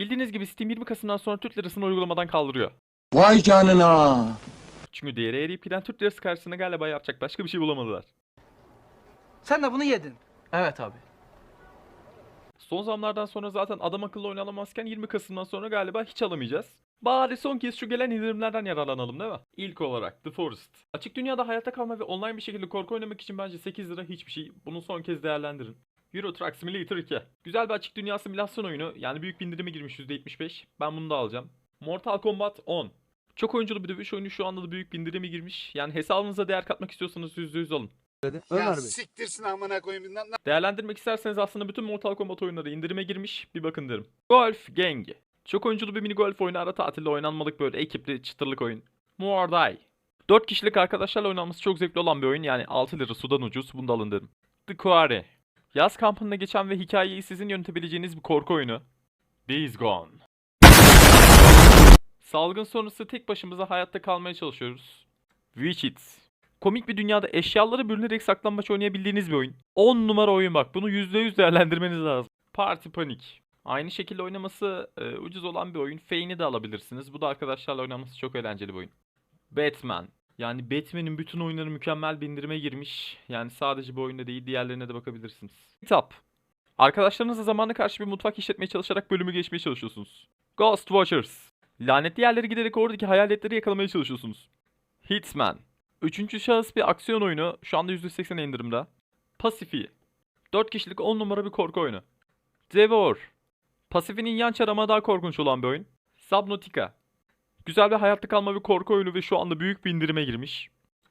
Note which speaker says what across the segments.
Speaker 1: Bildiğiniz gibi Steam 20 Kasım'dan sonra Türk lirasını uygulamadan kaldırıyor.
Speaker 2: Vay canına.
Speaker 1: Çünkü değeri eriyip giden Türk lirası karşısında galiba yapacak başka bir şey bulamadılar.
Speaker 3: Sen de bunu yedin.
Speaker 4: Evet abi.
Speaker 1: Son zamlardan sonra zaten adam akıllı oyun alamazken 20 Kasım'dan sonra galiba hiç alamayacağız. Bari son kez şu gelen indirimlerden yararlanalım değil mi? İlk olarak The Forest. Açık dünyada hayatta kalma ve online bir şekilde korku oynamak için bence 8 lira hiçbir şey. Bunu son kez değerlendirin. Euro Truck Simulator 2. Güzel bir açık dünya simülasyon oyunu. Yani büyük bir indirime girmiş %75. Ben bunu da alacağım. Mortal Kombat 10. Çok oyunculu bir dövüş oyunu şu anda da büyük bir indirime girmiş. Yani hesabınıza değer katmak istiyorsanız %100 alın.
Speaker 5: Ya siktirsin amına koyayım. Lan-
Speaker 1: Değerlendirmek isterseniz aslında bütün Mortal Kombat oyunları indirime girmiş. Bir bakın derim. Golf Gang. Çok oyunculu bir mini golf oyunu ara tatilde oynanmalık böyle ekipli çıtırlık oyun. Muay 4 kişilik arkadaşlarla oynanması çok zevkli olan bir oyun yani 6 lira sudan ucuz bunu da alın derim. The Quarry. Yaz kampında geçen ve hikayeyi sizin yönetebileceğiniz bir korku oyunu. Days Gone. Salgın sonrası tek başımıza hayatta kalmaya çalışıyoruz. Witches. Komik bir dünyada eşyaları bürünerek saklambaç oynayabildiğiniz bir oyun. 10 numara oyun bak. Bunu %100 değerlendirmeniz lazım. Party Panic. Aynı şekilde oynaması e, ucuz olan bir oyun. Fane'i de alabilirsiniz. Bu da arkadaşlarla oynaması çok eğlenceli bir oyun. Batman. Yani Batman'in bütün oyunları mükemmel bir indirime girmiş. Yani sadece bu oyunda değil diğerlerine de bakabilirsiniz. Kitap. Arkadaşlarınızla zamanla karşı bir mutfak işletmeye çalışarak bölümü geçmeye çalışıyorsunuz. Ghost Watchers. Lanetli yerlere giderek oradaki hayaletleri yakalamaya çalışıyorsunuz. Hitman. Üçüncü şahıs bir aksiyon oyunu. Şu anda %80 indirimde. Pasifi. 4 kişilik 10 numara bir korku oyunu. Devour. Pasifi'nin yan çarı ama daha korkunç olan bir oyun. Subnautica. Güzel bir hayatta kalma bir korku oyunu ve şu anda büyük bir indirime girmiş.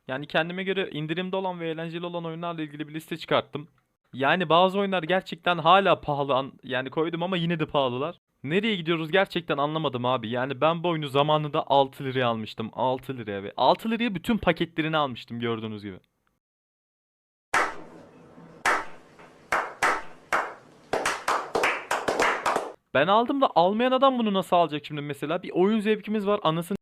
Speaker 1: Yani kendime göre indirimde olan ve eğlenceli olan oyunlarla ilgili bir liste çıkarttım. Yani bazı oyunlar gerçekten hala pahalı an- yani koydum ama yine de pahalılar. Nereye gidiyoruz gerçekten anlamadım abi. Yani ben bu oyunu zamanında 6 liraya almıştım. 6 liraya ve 6 liraya bütün paketlerini almıştım gördüğünüz gibi. Ben aldım da almayan adam bunu nasıl alacak şimdi mesela? Bir oyun zevkimiz var anasını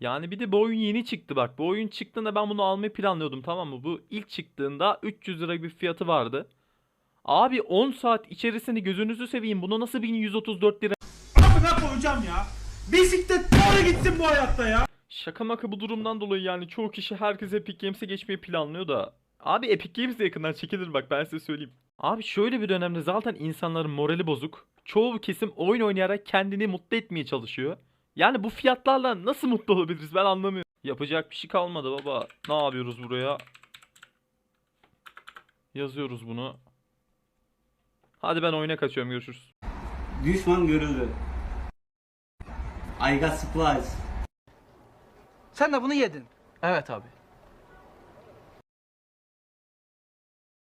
Speaker 1: yani bir de bu oyun yeni çıktı bak. Bu oyun çıktığında ben bunu almayı planlıyordum tamam mı? Bu ilk çıktığında 300 lira bir fiyatı vardı. Abi 10 saat içerisinde gözünüzü seveyim. Buna nasıl 1134 lira?
Speaker 6: Amına koyacağım ya. Bisiklet doğru gitsin bu hayatta ya.
Speaker 1: Şaka maka bu durumdan dolayı yani çoğu kişi herkes Epic Games'e geçmeyi planlıyor da. Abi Epic Games de yakından çekilir bak ben size söyleyeyim. Abi şöyle bir dönemde zaten insanların morali bozuk. Çoğu kesim oyun oynayarak kendini mutlu etmeye çalışıyor. Yani bu fiyatlarla nasıl mutlu olabiliriz ben anlamıyorum. Yapacak bir şey kalmadı baba. Ne yapıyoruz buraya? Yazıyoruz bunu. Hadi ben oyuna kaçıyorum görüşürüz.
Speaker 7: Düşman görüldü. I got supplies.
Speaker 3: Sen de bunu yedin.
Speaker 4: Evet abi.